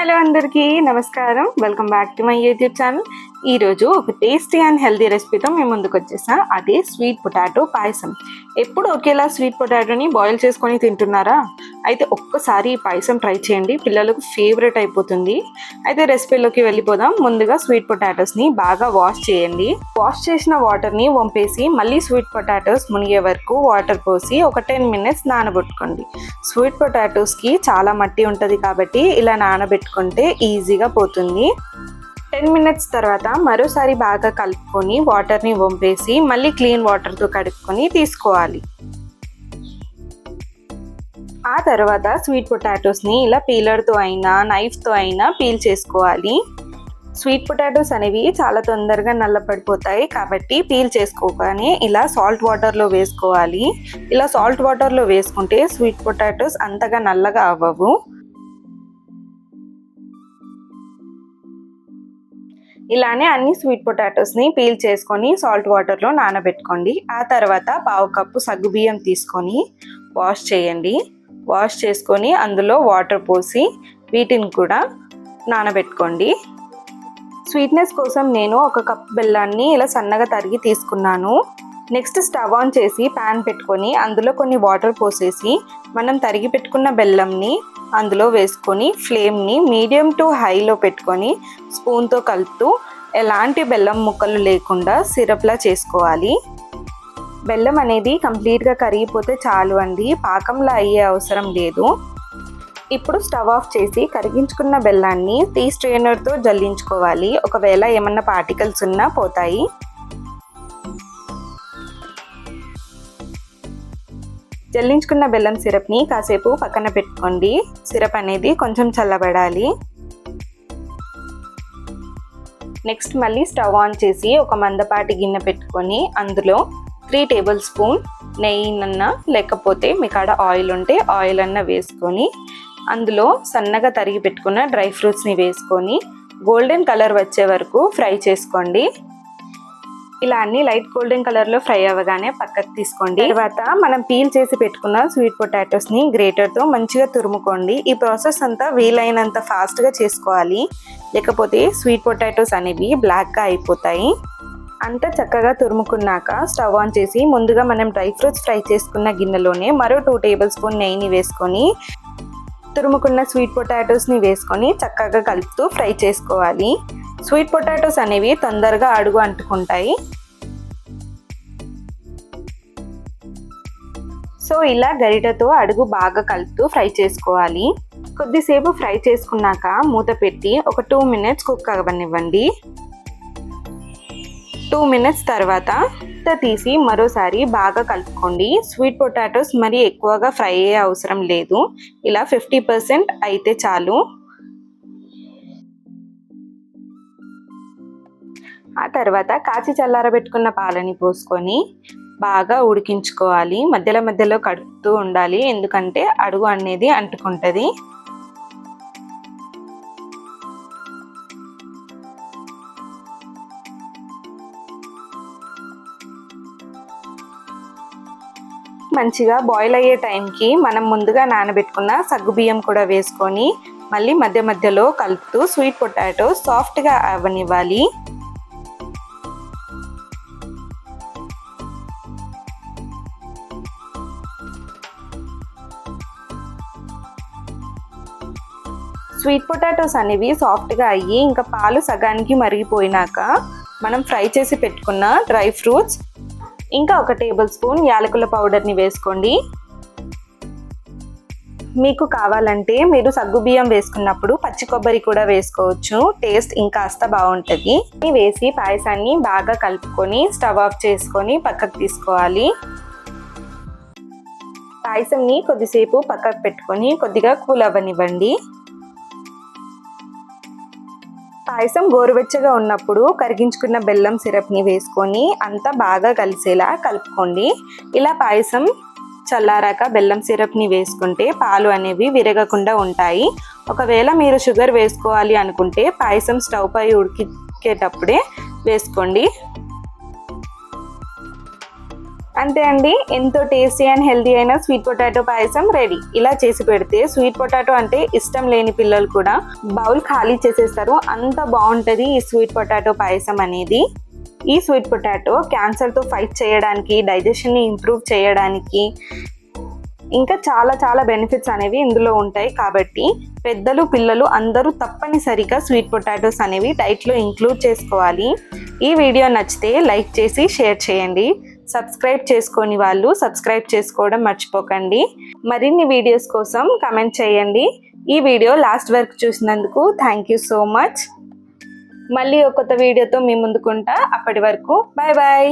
Hello అందరికీ నమస్కారం. Welcome back to my YouTube channel ఈరోజు ఒక టేస్టీ అండ్ హెల్దీ రెసిపీతో మేము ముందుకు వచ్చేసా. అదే స్వీట్ పొటాటో పాయసం. ఎప్పుడు ఒకేలా స్వీట్ పొటాటోని బాయిల్ చేసుకొని తింటున్నారా? అయితే ఒక్కసారి ఈ పాయసం ట్రై చేయండి. పిల్లలకు ఫేవరెట్ అయిపోతుంది. అయితే రెసిపీలోకి వెళ్ళిపోదాం. ముందుగా స్వీట్ పొటాటోస్ని బాగా వాష్ చేయండి. వాష్ చేసిన వాటర్ని వంపేసి మళ్ళీ స్వీట్ పొటాటోస్ మునిగే వరకు వాటర్ పోసి ఒక టెన్ మినిట్స్ నానబెట్టుకోండి. స్వీట్ పొటాటోస్కి చాలా మట్టి ఉంటుంది కాబట్టి ఇలా నానబెట్టుకుంటే ఈజీగా పోతుంది. టెన్ మినిట్స్ తర్వాత మరోసారి బాగా కలుపుకొని వాటర్ని వంపేసి మళ్ళీ క్లీన్ వాటర్తో కడుక్కొని తీసుకోవాలి. ఆ తర్వాత స్వీట్ పొటాటోస్ని ఇలా పీలర్తో అయినా నైఫ్తో అయినా పీల్ చేసుకోవాలి. స్వీట్ పొటాటోస్ అనేవి చాలా తొందరగా నల్లపడిపోతాయి కాబట్టి పీల్ చేసుకోగానే ఇలా సాల్ట్ వాటర్లో వేసుకోవాలి. ఇలా సాల్ట్ వాటర్లో వేసుకుంటే స్వీట్ పొటాటోస్ అంతగా నల్లగా అవ్వవు. ఇలానే అన్ని స్వీట్ పొటాటోస్ని పీల్ చేసుకొని సాల్ట్ వాటర్లో నానబెట్టుకోండి. ఆ తర్వాత పావు కప్పు సగ్గుబియ్యం తీసుకొని వాష్ చేయండి. వాష్ చేసుకొని అందులో వాటర్ పోసి వీటిని కూడా నానబెట్టుకోండి. స్వీట్నెస్ కోసం నేను ఒక కప్ బెల్లాన్ని ఇలా సన్నగా తరిగి తీసుకున్నాను. నెక్స్ట్ స్టవ్ ఆన్ చేసి ప్యాన్ పెట్టుకొని అందులో కొన్ని వాటర్ పోసేసి మనం తరిగి పెట్టుకున్న బెల్లంని అందులో వేసుకొని ఫ్లేమ్ని మీడియం టు హైలో పెట్టుకొని స్పూన్తో కలుపుతూ ఎలాంటి బెల్లం ముక్కలు లేకుండా సిరప్లా చేసుకోవాలి. బెల్లం అనేది కంప్లీట్గా కరిగిపోతే చాలు అండి. పాకంలా అయ్యే అవసరం లేదు. ఇప్పుడు స్టవ్ ఆఫ్ చేసి కరిగించుకున్న బెల్లాన్ని టీ స్ట్రెయినర్తో జల్లించుకోవాలి. ఒకవేళ ఏమన్నా పార్టికల్స్ ఉన్నా పోతాయి. జల్లించుకున్న బెల్లం సిరప్ని కాసేపు పక్కన పెట్టుకోండి. సిరప్ అనేది కొంచెం చల్లబడాలి. నెక్స్ట్ మళ్ళీ స్టవ్ ఆన్ చేసి ఒక మందపాటి గిన్నె పెట్టుకొని అందులో త్రీ టేబుల్ స్పూన్ నెయ్యినన్నా లేకపోతే మీ కాడ ఆయిల్ ఉంటే ఆయిల్ అన్న వేసుకొని అందులో సన్నగా తరిగి పెట్టుకున్న డ్రై ఫ్రూట్స్ని వేసుకొని గోల్డెన్ కలర్ వచ్చే వరకు ఫ్రై చేసుకోండి. ఇలా అన్ని లైట్ గోల్డెన్ కలర్లో ఫ్రై అవ్వగానే పక్కకు తీసుకోండి. తర్వాత మనం పీల్ చేసి పెట్టుకున్న స్వీట్ పొటాటోస్ని గ్రేటర్తో మంచిగా తురుముకోండి. ఈ ప్రాసెస్ అంతా వీలైనంత ఫాస్ట్గా చేసుకోవాలి. లేకపోతే స్వీట్ పొటాటోస్ అనేవి బ్లాక్గా అయిపోతాయి. అంతా చక్కగా తురుముకున్నాక స్టవ్ ఆన్ చేసి ముందుగా మనం డ్రై ఫ్రూట్స్ ఫ్రై చేసుకున్న గిన్నెలోనే మరో టూ టేబుల్ స్పూన్ నెయ్యిని వేసుకొని తురుముకున్న స్వీట్ పొటాటోస్ని వేసుకొని చక్కగా కలుపుతూ ఫ్రై చేసుకోవాలి. స్వీట్ పొటాటోస్ అనేవి తొందరగా అడుగు అంటుకుంటాయి. సో ఇలా గరిటతో అడుగు బాగా కలుపుతూ ఫ్రై చేసుకోవాలి. కొద్దిసేపు ఫ్రై చేసుకున్నాక మూత పెట్టి ఒక టూ మినిట్స్ కుక్ అవ్వనివ్వండి. టూ మినిట్స్ తర్వాత తీసి మరోసారి బాగా కలుపుకోండి. స్వీట్ పొటాటోస్ మరి ఎక్కువగా ఫ్రై అయ్యే అవసరం లేదు. ఇలా ఫిఫ్టీ పర్సెంట్ అయితే చాలు. ఆ తర్వాత కాచి చల్లారబెట్టుకున్న పాలని పోసుకొని బాగా ఉడికించుకోవాలి. మధ్యలో మధ్యలో కడుపుతూ ఉండాలి. ఎందుకంటే అడుగు అనేది అంటుకుంటుంది. మంచిగా బాయిల్ అయ్యే టైంకి మనం ముందుగా నానబెట్టుకున్న సగ్గుబియ్యం కూడా వేసుకొని మళ్ళీ మధ్య మధ్యలో కలుపుతూ స్వీట్ పొటాటో సాఫ్ట్గా అవ్వనివ్వాలి స్వీట్ పొటాటోస్ అనేవి సాఫ్ట్గా అయ్యి ఇంకా పాలు సగానికి మరిగిపోయినాక మనం ఫ్రై చేసి పెట్టుకున్న డ్రై ఫ్రూట్స్ ఇంకా ఒక టేబుల్ స్పూన్ యాలకుల పౌడర్ని వేసుకోండి. మీకు కావాలంటే మీరు సగ్గుబియ్యం వేసుకున్నప్పుడు పచ్చి కొబ్బరి కూడా వేసుకోవచ్చు. టేస్ట్ ఇంకాస్త బాగుంటుంది. వేసి పాయసాన్ని బాగా కలుపుకొని స్టవ్ ఆఫ్ చేసుకొని పక్కకు తీసుకోవాలి. పాయసంని కొద్దిసేపు పక్కకు పెట్టుకొని కొద్దిగా కూల్ అవ్వనివ్వండి. పాయసం గోరువెచ్చగా ఉన్నప్పుడు కరిగించుకున్న బెల్లం సిరప్ని వేసుకొని అంతా బాగా కలిసేలా కలుపుకోండి. ఇలా పాయసం చల్లారాక బెల్లం సిరప్ని వేసుకుంటే పాలు అనేవి విరగకుండా ఉంటాయి. ఒకవేళ మీరు షుగర్ వేసుకోవాలి అనుకుంటే పాయసం స్టవ్ పై ఉడికేటప్పుడే వేసుకోండి. అంతే అండి ఎంతో టేస్టీ అండ్ హెల్దీ అయిన స్వీట్ పొటాటో పాయసం రెడీ ఇలా చేసి పెడితే స్వీట్ పొటాటో అంటే ఇష్టం లేని పిల్లలు కూడా బౌల్ ఖాళీ చేసేస్తారు. అంత బాగుంటుంది ఈ స్వీట్ పొటాటో పాయసం అనేది. ఈ స్వీట్ పొటాటో క్యాన్సర్తో ఫైట్ చేయడానికి డైజెషన్ని ఇంప్రూవ్ చేయడానికి ఇంకా చాలా చాలా బెనిఫిట్స్ అనేవి ఇందులో ఉంటాయి. కాబట్టి పెద్దలు పిల్లలు అందరూ తప్పనిసరిగా స్వీట్ పొటాటోస్ అనేవి డైట్లో ఇంక్లూడ్ చేసుకోవాలి. ఈ వీడియో నచ్చితే లైక్ చేసి షేర్ చేయండి. సబ్స్క్రైబ్ చేసుకొని వాళ్ళు సబ్స్క్రైబ్ చేసుకోవడం మర్చిపోకండి. మరిన్ని వీడియోస్ కోసం కమెంట్ చేయండి. ఈ వీడియో లాస్ట్ వరకు చూసినందుకు థ్యాంక్ యూ సో మచ్. మళ్ళీ ఒక కొత్త వీడియోతో మీ ముందుకుంటా. అప్పటి వరకు బాయ్ బాయ్